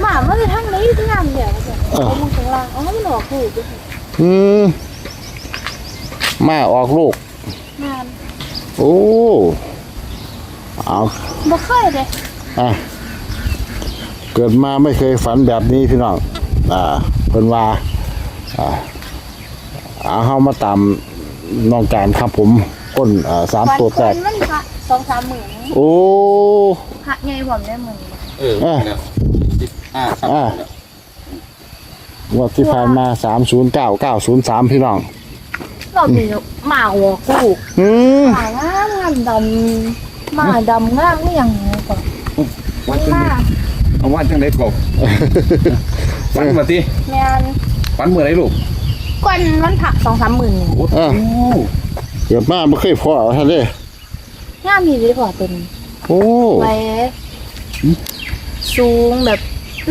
หมามันจะทั้งนี้ที่งามเดียวกันเออเอามันข้างล่างอ๋อมันออกลูกด้วยอืมมาออกลูก งามโอ้เอาบ่เคยเลยอะเกิดมาไม่เคยฝันแบบนี้พี่น้องอ่าเพิ่นว่าอ่าเอาเฮามาตามน้องการครับผมก้นอ่าสามตัวแตกนมันพระสองสามหมื่นโอ้พระใหญ่ผมได้หมื่นเอออะแล้ว สิบห้าครับอะงวดที่ผ่านมาสามศูนย์เก้าเก้าศูนย์สามพี่น้องรอบนี้หมาออกลูกอืมหมางามงามดำหมาดำงามนี่ยังไงก่อนวัมันนจังมาไดเอาว่าจังไดกบฝันมาติแมนฝันเมื่อไรลูกก้อนมันผักสองสามหมื่นนี่โอ้โหอะเกิดมาไม่เคยพอท่านเด้งามมีดีกว่าเป็นโอ้ไว้สูงแบบ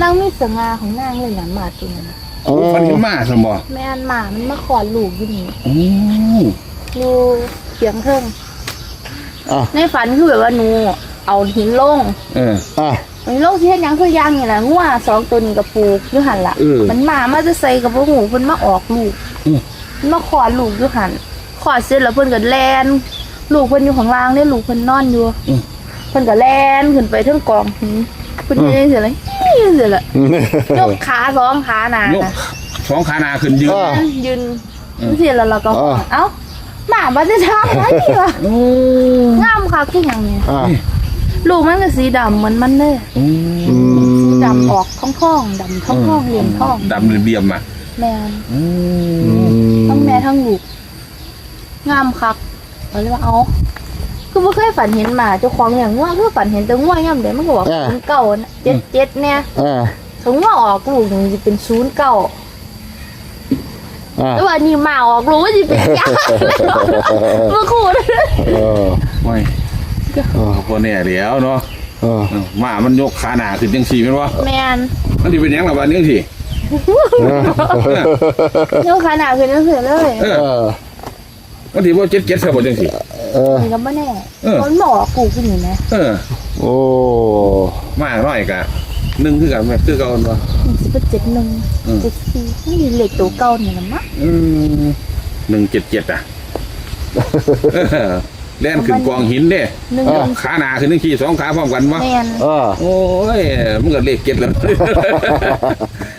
นั่งมีสง่าของนางเลยนะหมาตัวนี้โอ้ฝันเห็นหมาสมบ่แม่นหมามันมาขอลูกอยู่นี่โอ้อยู่เสียงเครื่องอะในฝันคือแบบว่าหนูเอาหินลงเออ อะ หินลงที่เฮ็ดหยังคือย่างนี่แหละงัวสองตัวนี้กับปูอยู่หันละเออมันมามาจะใส่กับพวกหูเพิ่นมาออกลูกอืม มันมาขอลูกอยู่หันขอเสร็จแล้วเพิ่นก็แลนลูกเพิ่นอยู่ข้างล่างเนี่ยลูกเพิ่นนอนอยู่อืมเพิ่นก็แลนขึ้นไปเทั้งกองหิน เพิ่นเฮ็ดจังซี่เลยนี่สิล่ะยกขาสองขาหน้ายกน่ะสองขาหนาขึ้นยืน อะยืนสิแล้วเราก็ อ่า เอ้าหมาบ่ได้ทำอะไรนี่วะโอ้งามคักคือหยังนี่อะลูกมันก็สีดำเหมือนมันเด้อโอ้อืสีมดำออกท่องๆดำท่องๆเหลี่ยมท่องดำเรียมๆอะแม่นอือืมมทั้งแม่ทั้งลูกงามคักเอาเลยว่าเอา คือบ่เคยฝันเห็นหมาเจ้าของอย่างง่วคือฝันเห็นแต่ง่วย่ำเดี๋ยวมันก็บอกศูนย์เก่านะเจ็ดเจ็ดเนี่ยอะถึงว่าออกลูกนี่จะเป็นศูนย์เก่าอะแต่ว่านี่หมาออกลูกก็จะเป็นยาเมื่อคู่เลยเออโอ้ยเออพอแน่แล้วเนาะเออเออหมามันยกขาหนาขึ้นจังสี่แม่นบ่แมนมันสิเป็นหยังล่ะบัดนี้สิเนื้อขนาดคือเนื้อเสือเลย เอเอออมันสิบ่เจ็ดเจ็ดซะบ่จังสี่ เออ นี่ก็ไม่แน่เออ มันบอกกูขึ้นอยู่นะเออ โอ้มาน้อยกะหนึ่งคือกันแม่คือเก่าบ่สิบเจ็ดหนึ่งอืม เจ็ดสี่นี่เหล็กตัวเก่าเนี่ยนะมะอืมหนึ่งเจ็ดเจ็ดอะเออ แล่นขึ้นกองหินเด้หนึ่งขาหนาขึ้นหนึ่งขี่สองขาพร้อมกันวะแมนเออ โอ้ยมันก็เลขเจ็ดแล้ว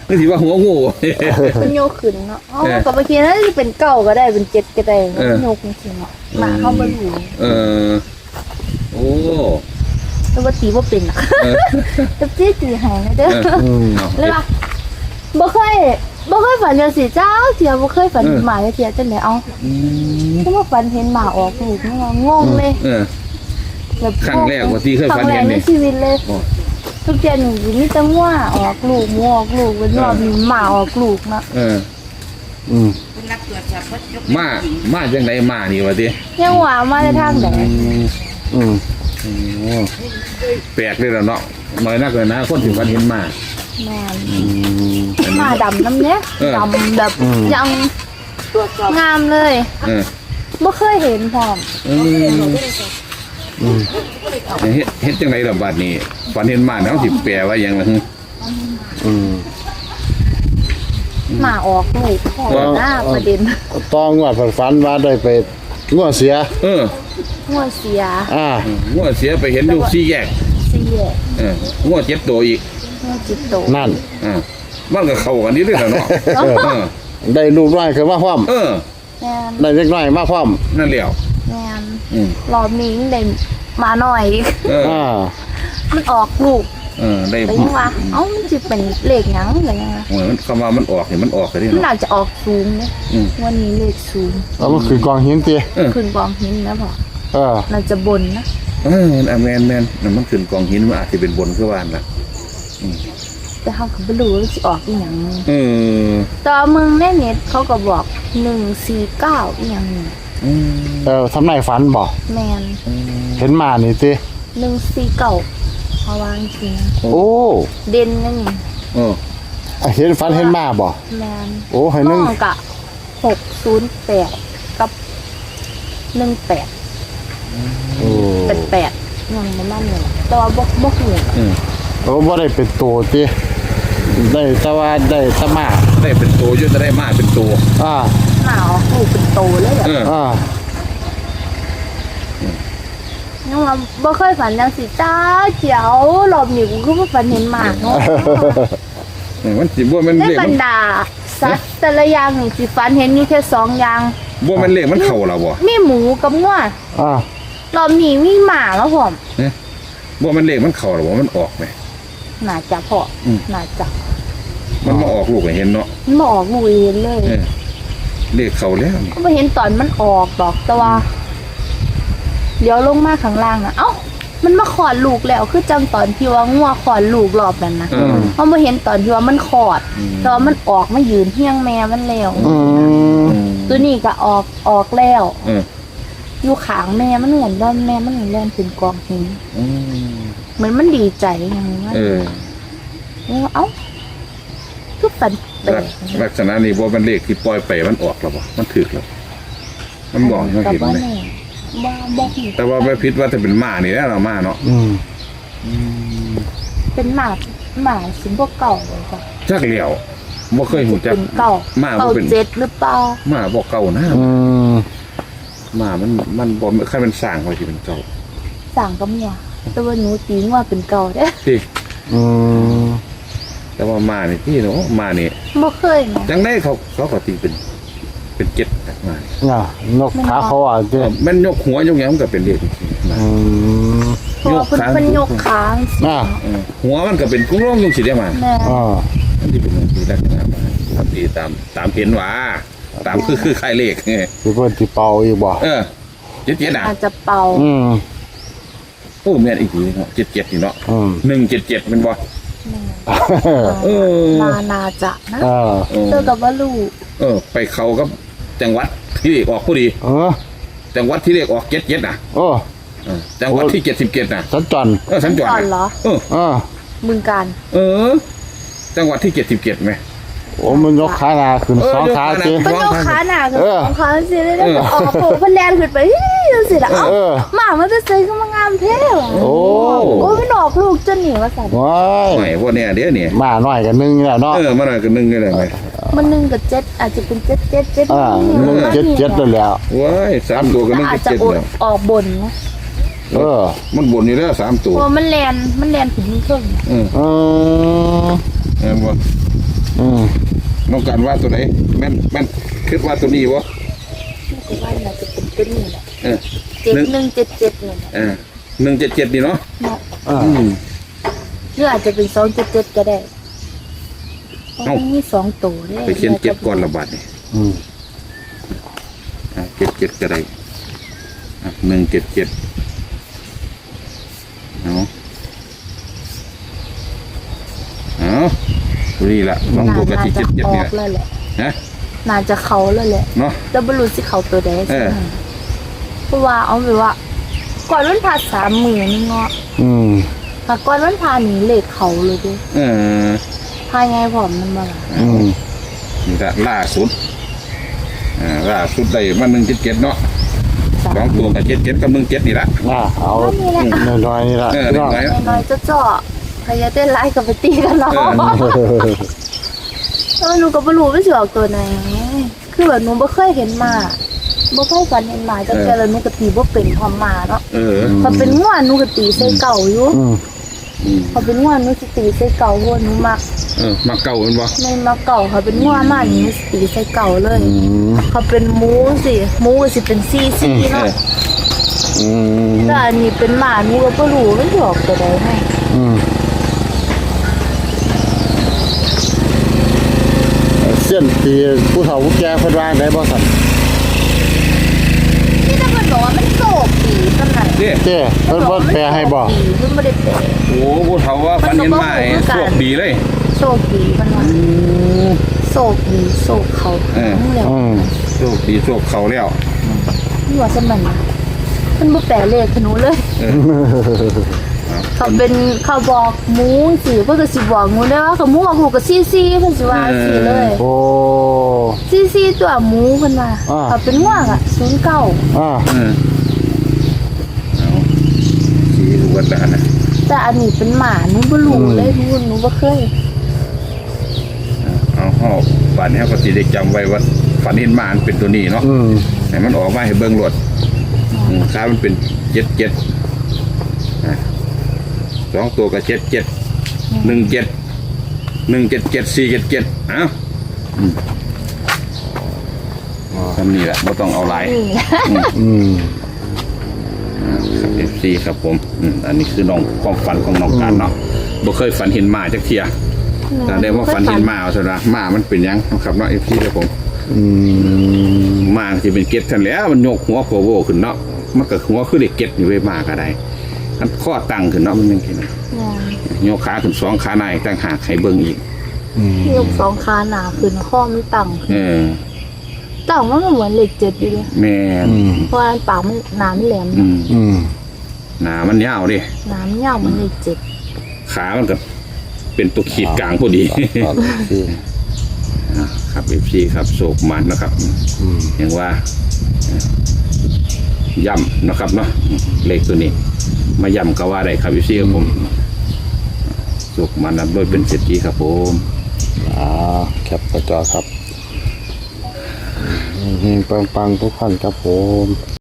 นึกถือว่าหัวงูเป็นโยกขึ้นเนาะอ๋อเออกับบางทีน่าจะเป็นเก่าก็ได้เป็นเจ็ดก็ได้เออโยกจริงๆเนาะหมาเข้ามาอยู่เออโอ้แต่ว่าตีว่าเป็นอะเออจะจี้ตีหายนะเด้อเออ อืมเอาเลยว่าบ่เคย บ่เคยฝันจังสิเจ้าเทียบ่เคยฝันเห็นหมาเทียจังได๋เอาอืมถ้าว่าฝันเห็นหมาออกลูกนี่ว่างงเลยเออ แบบครั้งแรกว่าที่เคยฝันเห็นนี่ ครั้งแรกในชีวิตเลยโอ้ทุกเดือนหนูมีแต่ว่าออกลูกหมูออกลูกเป็นรอบนี้หมาออกลูกนะเออ อืมมา มาจังไหนมานี่วะทียังว่ามาในทางไหนอืมโอ้แปลกเลยแล้วเนาะน้อยนักเลยนะ คนถึงฝันเห็นมา แม่นอืมหมาดำน้ำเนี้ยเออดำแบบอืม ยังงามเลยเออไม่เคยเห็นพร้อมเออเฮ็ดเฮ็ดจังไหนล่ะบัดนี้ฝันเห็นมาเนาะสิแปลว่าหยังล่ะฮึ อืม หมาออกลูกพอหน้าประเด็นต้องงวดฝันฝันว่าได้ไปงวดเสีย เอองัวเสียอ่า งัวเสียไปเห็นอยู่สี่แยก เสียเอองัวเจ็บตัวอีกงัว จิตโตนั่น อ่ามันก็เข้ากันนี่ด้วยล่ะเนาะเออได้ลูกน้อยคือมาพร้อม เออ แม่นได้เล็กน้อยมาพร้อมนั่นแหล้วแม่นอืมรอบนี้ได้มาหน่อยเอออ่ามันออกลูกเออได้แต่ยังว่าเอ้ามันจะเป็นเลขหยังหรือยังไงเหมือนคำว่ามันออกเนี่ยมันออกกันนี่มันเนาะอาจจะออกสูงเนี่ยอืม วันนี้เลขสูงแล้วมันคือกองหินเตี้ยขึ้นกองหินนะพ่อเออเราจะบนนะ เอออะแมนแมนนั่นมันขึ้นกองหินมันอาจจะเป็นบนคือว่าน่ะ แต่เขาก็ไม่รู้ว่าจะออกอีหยังเออต่อมึงในเน็ตเขาก็บอกหนึ่งสี่เก้าอีหยังนี่อืมเออทำนายฝันบอกแมนเห็นมานี่ติหนึ่งสี่เก้าเอาวางจริงโอ้เด่นนั่นนี่เออเห็นฝันเห็นมาบ่แมนโอ้ให้หนึน้งองกะหกศูนย์แปดกับหนึ่งแปดโอ้ แปดแปดยังไม่มั่นเลยแต่ว่าบกบกเหนื่อยเออ โอ้บ่ได้เป็นตัวติได้แต่ว่าได้แตะมาได้เป็นตัวอยุ่จะได้มาเป็นตัวอ่าหมาออกลูกเป็นโตเลยอะเอออ่ายังว่าบ่เคยฝันจังสิจ้าเจียวรอบนี้กูคือบ่ฝันเห็นหมาเนาะมันสิบ่แมันในเลขบรมัรนดาสัตว์แต่ละอย่างนี่สิฝันเห็นอยู่แค่สองอย่าง บ่แมันเลขมันเข้าแล้วบ่มีหมูกับงัวอ่ารอบนี้มีหมาแล้วผมบ่แมันเลขมันเข้าแล้วบ่มันออกไหม น่าจะพออม น่าจะมันมาออกลูกให้เห็นเนาะมันบ่ออกลูกเห็นเลยเออเลขเข้าแล้วนี่ก็บ่เห็นตอนมันออกดอกแต่ว่าเลี้ยวลงมาข้างล่างอะเอ้ามันมาขอดลูกแล้ว คือจังตอนที่ว่างัวขอดลูกรอบนั้นนะเออ เพราะมาเห็นตอนที่ว่ามันขอดแต่ว่ามันออกมายืนเฮี้ยงแม่มันแล้วอืมตัวนี้ก็ออกออกแล้ว เอออยู่ขางแม่มันเหมือนด้านแม่มันเหมือนแล่นเป็นกองหิน อืม เหมือนมันดีใจอย่างนี้ว่าเออเอ้าทุกฝันแปลลักกลักษณะนี้บ่แมันเลขที่ปล่อยไปมันออกแล้วบ่มันถึกแล้วมันบอกให้กับเห็นว่าเลยแน่บ่บ่เห็นแต่ว่าไม่พิดว่าจะเป็นหมานี่แหล้วเรามาเนาะอืมเป็นหมาหมาสิงพวกเก่าเลยจ้ะจักเหลียวบ่เคยหูจัก เป็นเก่าหมาบ่เก่าเป็น เจ็ดหรือเปล่าหมาบ่เก่านะอืมหมามันมันบ่ใครเป็นสร้างไว้ที่เป็นเก่าสั่งกับเมีย แต่ว่าหนูตีว่าเป็นเก่าเด้ที่อืมแต่ว่าหมานี่ที่เนาะหมานี่บ่เคยนะ จังได้เขาเขาก็ตีเป็น เป็นเจ็ดนะหมานี่น่ะนกขาเขาอะเจ้มันยกหัวยกหยังมันก็เป็นเลขจริงๆนะ อืมเพราะว่าเพิ่นยกขา เพิ่นยกค้างอ่าเออหัวมันก็เป็นกุ้งร่องยงสิได้มาแม่อ่าอันที่เป็นที่ลักษณะมาตามที่ตามตามเห็นว่าตามคือคือใครเลขเออสิเพิ่นสิเป่าอีกบ่เออเจ็ดเจ็ดอะอาจจะเป่าอืมโอ้แม่นอีกทีเนาะเจ็ดเจ็ดนี่เนาะอืมหนึ่งเจ็ดเจ็ดเป็นบ่เออ นานาจะนะเออเออเจอกับว่าลูกเออ ไปเขากับจังหวัดที่เลขออกพอดี เออจังหวัดที่เลขออกเจ็ดเจ็ดน่ะโอ้เออจังหวัดที่เจ็ดสิบเจ็ดน่ะสัญจรเออสัญจรก่อนน่ะเหรอเอออ่ามึงการเออ จังหวัดที่เจ็ดสิบเจ็ดไหม โอ้มันยกขาหน้าขึ้นเออสองยกขาขาหน้า สิ เป็นโยกขาหนาคือเออ ของเขาสิได้เออ ออกโผล่พันแลนขึ้นไปเฮ้ยจังสิละเอ้าเออ หมามันจะซื้อก็มางามเท่หรอโอ้ โอ้ยมันออกลูกจนหนีมาสั่นว้ายไม่พวกเนี้ยเดี๋ยวนี้มาหน่อยกันนึงแหละเนาะเออมาหน่อยก็นึ่งก็ได้ไหมมันหนึ่งกับเจ็ดอาจจะเป็นเจ็ดเจ็ดเจ็ดอ่าหนึ่งเจ็ดเจ็ดเลยแล้ว ว้ายสามตัวก็นึ่งอาจเจ็ดจะเจ็ดอดแล้วออกบนนะเออ มันบนอยู่แล้วสามตัวเพราะมันแลนมันแลนถึงเครื่องเอออืมเออบ่อืมน้องการว่าตัวไหนแม่นแม่นคิดว่าตัวนี้วะก็ว่าน่าจะเป็นตัวนี้แหละเออเจ็ดหนึ่งเจ็ดเจ็ดเนี่ยเออ หนึ่งเจ็ดเจ็ดนี่เนาะเนาะอ่าอืม หรืออาจจะเป็นสองเจ็ดเจ็ดก็ได้เพราะมันมีสองตัวด้ไปเขียนเจ็ดก่อนละบาทนี่อืมอะเจ็ดเจ็ดก็ได้อะหนึ่งเจ็ดเจ็ดเอาเอาตัวนี้ละลองดูกับที่เจ็ดเจ็ดอนี่อกแหละแล้วแหละนะน่าจะเขาแล้วแหละ เนาะ จะบรรลุสิเขาตัวใดเอใช่อไหมเพราะว่าเอาไปว่า ก่อนวันผ่าสามหมื่นเงาะอืมถ้าก่อนวันผ่าหนีเลขเขาเลยดิเออพาไงผอมมันมาล่ะอืมนี่ละล่าสุดอ่าล่าสุดได้มาหนึ่งเจ็ดเจ็ดเนาะสาสอมงตัวกับเจ็ดเจ็ดกับหนึ่งเจ็ดนี่ละอ่าเอาน้อยๆนี่ละเออพี่น้องน้อยน้อยๆจะเจาะพยาเต้นไล่กับไปตีกันเนาะเออเออหนูก็บรรลุไม่สิออกตัวไหน คือแบบหนูไม่เคยเห็นหมา บ่เคยฝันเห็นหมาจังแต่ละหนูก็ตีบ่เป็นความหมาเนาะเออพอเป็นง่วนหนูก็ตีใส่เก่าอยู่อืมอืมพอเป็นง่วนหนูสิตีใส่เก่าเพราะว่าหนูมักเออมาเก่าเป็นบ่ไม่มาเก่าเขาเป็นง่วมากนี้สีใส่เก่าเลยอืมเขาเป็นหมูสิหมูก็สิเป็นซี่ซี่เอเนาะออืมแต่อันนี้เป็นหมาหนูก็บ่รู้มันสิออกตัวใดให้อืมเส้นตีผู้เฒ่าผู้แก่เพิ่นว่าได้บ่สั่นที่ถ้าเพิ่น บอกว่ามันโศกดีปานไหนเนี่ยเจ้เพิ่นบ่แปลให้บ่เพิ่นบ่ได้แปล โอ้ผู้เฒ่าว่าฟันเห็นไม้โชคดีเลย โศกดีเพิ่นว่าโศกดีโศกเขาเออ ทั้งแล้วอืมโชคดีโชคเขาแล้วนี่ว่าสมันนะเพิ่นบ่แปลเลขให้หนูเลย เออ เขาเป็นเขาบอกหมูสิเพิ่นก็สิบอกหนูได้ว่าเขาหมูบอกหนูก็ซี่ซี่เพิ่นสิว่าสิเลยโอ้ซี่ซี่ตัวหมูเพิ่นว่าอ่าเขาเป็นง่วงอะ09อ่าเออเอาสีวัดละนะแต่อันนี้เป็นหมาหนูบ่รู้เลยหนูหนูบ่เคยเอาห้องบาดนี้เขาก็สิได้จำไว้ว่าฝันเห็นหมามันเป็นตัวนี้เนาะอืมให้มันออกมาให้เบิ่งรวดอืมขามันเป็นเจ็ดเจ็ดอะ สองตัวก็เจ็ดเจ็ดหนึ่งเจ็ดหนึ่งเจ็ดเจ็ดสี่เจ็ดเจ็ดเอ้าอืมทำนี่แหละไม่ต้องเอาหลายนี่แหละอืมครับเอฟซีครับผมอืมอันนี้คือน้องความฝันของน้องการเนาะบ่เคยฝันเห็นหมาจักเทียแต่ได้ว่าฝันเห็นหมาเอาซะนะหมามันเป็นหยังครับเนาะเอฟซีครับผม อืม หมาที่เป็นเก็ดทันแหล้วมันโยกหัวโผล่ขึ้นเนาะมันก็หัวคือเด็กเก็ดอยู่ไว้หมาก็ได้ มันข้อตั้งขึ้นเนาะมันยังไงนะเนี่ยโยกขาขึ้นสองขาในตั้งหากให้เบิ่งอีกอืมยกสองขาหนาขึ้นข้อมันต่ำเออต่ำมันก็เหมือนเหล็กเจ็ดอยู่เลยแม่นอืมเพราะว่าปากมันหนามันแหลมอืมอืมหนามันยาวดิหนามันยาวเหมันเหล็กเจ็ดขามันก็เป็นตัวขีดกลางพอดีครับที่ครับเอฟซีครับโศกมันนะครับอืมอย่างว่าเอ่อ ย่ำนะครับเนาะเลขตัวนี้ มาย่ำก็ว่าได้ครับพี่ซี่ครับผมสุกมันนับโดยเป็นเศรษฐีครับผมอ่าแคปกระจอครับอืมปังๆทุกท่านครับผม